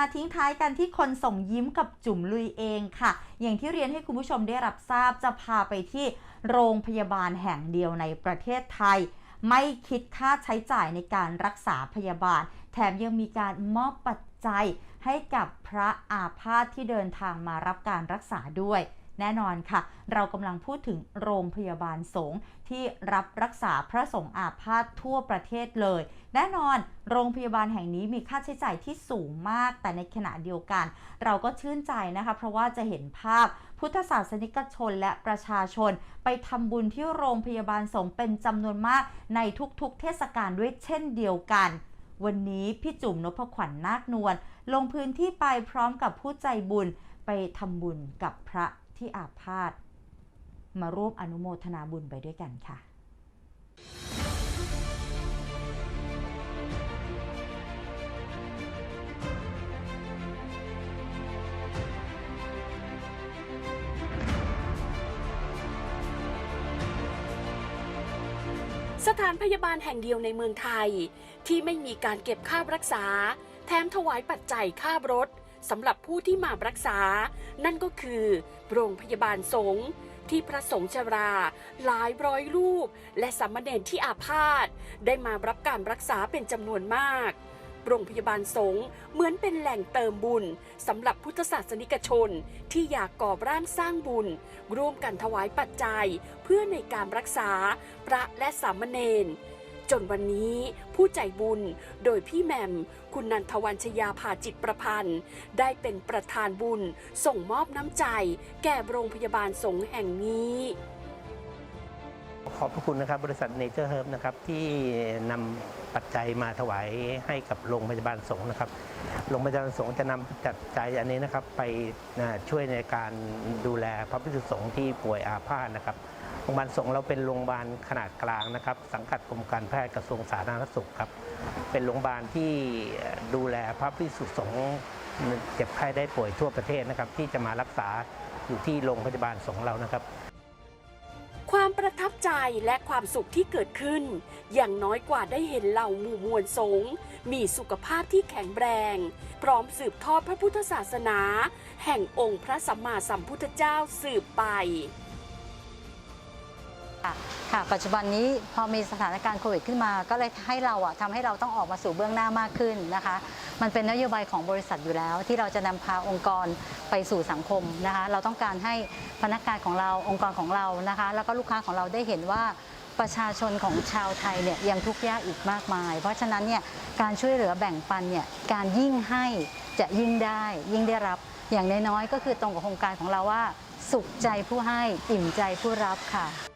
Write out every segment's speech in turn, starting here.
มาทิ้งท้ายกันที่คนส่งยิ้มกับจุ๋มลุยเองค่ะ อย่างที่เรียนให้คุณผู้ชมได้รับทราบจะพาไปที่โรงพยาบาลแห่งเดียวในประเทศไทย ไม่คิดค่าใช้จ่ายในการรักษาพยาบาล แถมยังมีการมอบปัจจัยให้กับพระอาพาธที่เดินทางมารับการรักษาด้วย แน่นอนค่ะ เรากำลังพูดถึงโรงพยาบาลสงฆ์ที่รับรักษาพระสงฆ์อาพาธทั่วประเทศเลย แน่นอน โรงพยาบาลแห่งนี้มีค่าใช้จ่ายที่สูงมาก แต่ในขณะเดียวกัน เราก็ชื่นใจนะคะ เพราะว่าจะเห็นภาพพุทธศาสนิกชนและประชาชน ไปทำบุญที่โรงพยาบาลสงฆ์เป็นจำนวนมากในทุกๆ เทศกาลด้วยเช่นเดียวกันวันนี้พี่จุ๋มนพขวัญนาคนวลลงพื้นที่ไปพร้อมกับผู้ใจบุญไปทำบุญกับพระ ที่อาพาธมาร่วมอนุโมทนาบุญไปด้วยกันค่ะสถานพยาบาลแห่งเดียวในเมืองไทย ที่ไม่มีการเก็บค่ารักษา แถมถวายปัจจัยค่ารถ สำหรับผู้ที่มารักษา นั่นก็คือ โรงพยาบาลสงฆ์ที่พระสงฆ์ชรา หลายร้อยรูป และสามเณรที่อาพาธได้มารับการรักษาเป็นจำนวนมาก โรงพยาบาลสงฆ์เหมือนเป็นแหล่งเติมบุญสำหรับพุทธศาสนิกชนที่อยากก่อร่างสร้างบุญ ร่วมกันถวายปัจจัย เพื่อในการรักษาพระและสามเณร จนวันนี้ผู้ใจบุญโดยพี่แหมมคุณนันทวันชยาภาจิตประพันธ์ ได้เป็นประธานบุญส่งมอบน้ำใจ แก่โรงพยาบาลสงแห่งนี้ขอบพระคุณนะครับบริษัทเนเจอร์เฮิร์บนะครับที่นำปัจจัยมาถวายให้กับโรงพยาบาลสงฆ์นะครับ โรงพยาบาลสงฆ์จะนำจัดใจยอันนี้นะครับไปช่วยในการดูแลพระภิกษุสงฆ์ที่ป่วยอาพาธนะครับ โรงพยาบาลสงเราเป็นโรงพยาบาลขนาดกลางนะครับ สังกัดกรมการแพทย์กระทรวงสาธารณสุขครับ เป็นโรงพยาบาลที่ดูแลพระภิกษุสงฆ์เจ็บไข้ได้ป่วยทั่วประเทศนะครับ ที่จะมารักษาอยู่ที่โรงพยาบาลสงเรานะครับ ความประทับใจและความสุขที่เกิดขึ้น อย่างน้อยกว่าได้เห็นเหล่าหมู่มวลสงฆ์มีสุขภาพที่แข็งแรง พร้อมสืบทอดพระพุทธศาสนา แห่งองค์พระสัมมาสัมพุทธเจ้าสืบไป ค่ะปัจจุบันนี้พอมีสถานการณ์โควิดขึ้นมา ก็เลยให้เราอะทำให้เราต้องออกมาสู่เบื้องหน้ามากขึ้นนะคะ มันเป็นนโยบายของบริษัทอยู่แล้ว ที่เราจะนำพาองค์กรไปสู่สังคมนะคะ เราต้องการให้พนักงานของเราองค์กรของเรานะคะ แล้วก็ลูกค้าของเราได้เห็นว่าประชาชนของชาวไทยเนี่ยยังทุกข์ยากอีกมากมาย เพราะฉะนั้นเนี่ยการช่วยเหลือแบ่งปันเนี่ยการยิ่งให้จะยิ่งได้ยิ่งได้รับอย่างน้อยๆก็คือตรงกับโครงการของเราว่า สุขใจผู้ให้อิ่มใจผู้รับค่ะ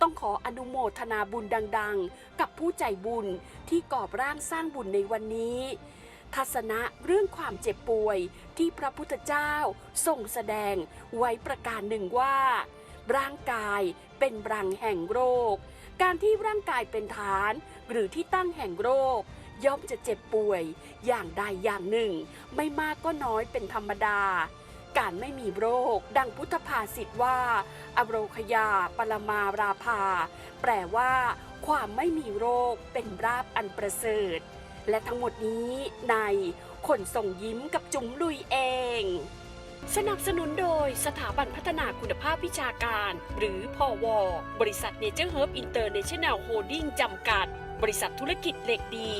ต้องขออนุโมทนาบุญดังๆ กับผู้ใจบุญที่กอบร่างสร้างบุญในวันนี้ทัศนะเรื่องความเจ็บป่วยที่พระพุทธเจ้าทรงแสดงไว้ประการหนึ่งว่า ร่างกายเป็นรังแห่งโรค การที่ร่างกายเป็นฐาน หรือที่ตั้งแห่งโรค ย่อมจะเจ็บป่วยอย่างใดอย่างหนึ่ง ไม่มากก็น้อยเป็นธรรมดา การไม่มีโรค ดังพุทธภาษิตว่า อโรคยาปรมาราภา แปลว่า ความไม่มีโรคเป็นราบอันประเสริฐ และทั้งหมดนี้ในคนส่งยิ้มกับจุ๋มลุยเอง สนับสนุนโดยสถาบันพัฒนาคุณภาพวิชาการ หรือพอวบริษัทเนเจอร์เฮิร์บอินเตอร์เนชั่นแนลโฮลดิ้งจำกัด บริษัทธุรกิจเหล็กดี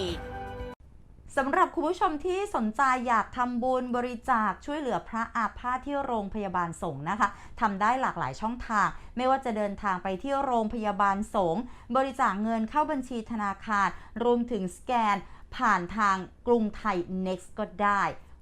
สำหรับคุณผู้ชมที่สนใจอยากทำบุญบริจาคช่วยเหลือพระอาพาธที่โรงพยาบาลสงฆ์นะคะทำได้หลากหลายช่องทาง ไม่ว่าจะเดินทางไปที่โรงพยาบาลสงฆ์บริจาคเงินเข้าบัญชีธนาคาร รวมถึงสแกน ผ่านทางกรุงไทย Next ก็ได้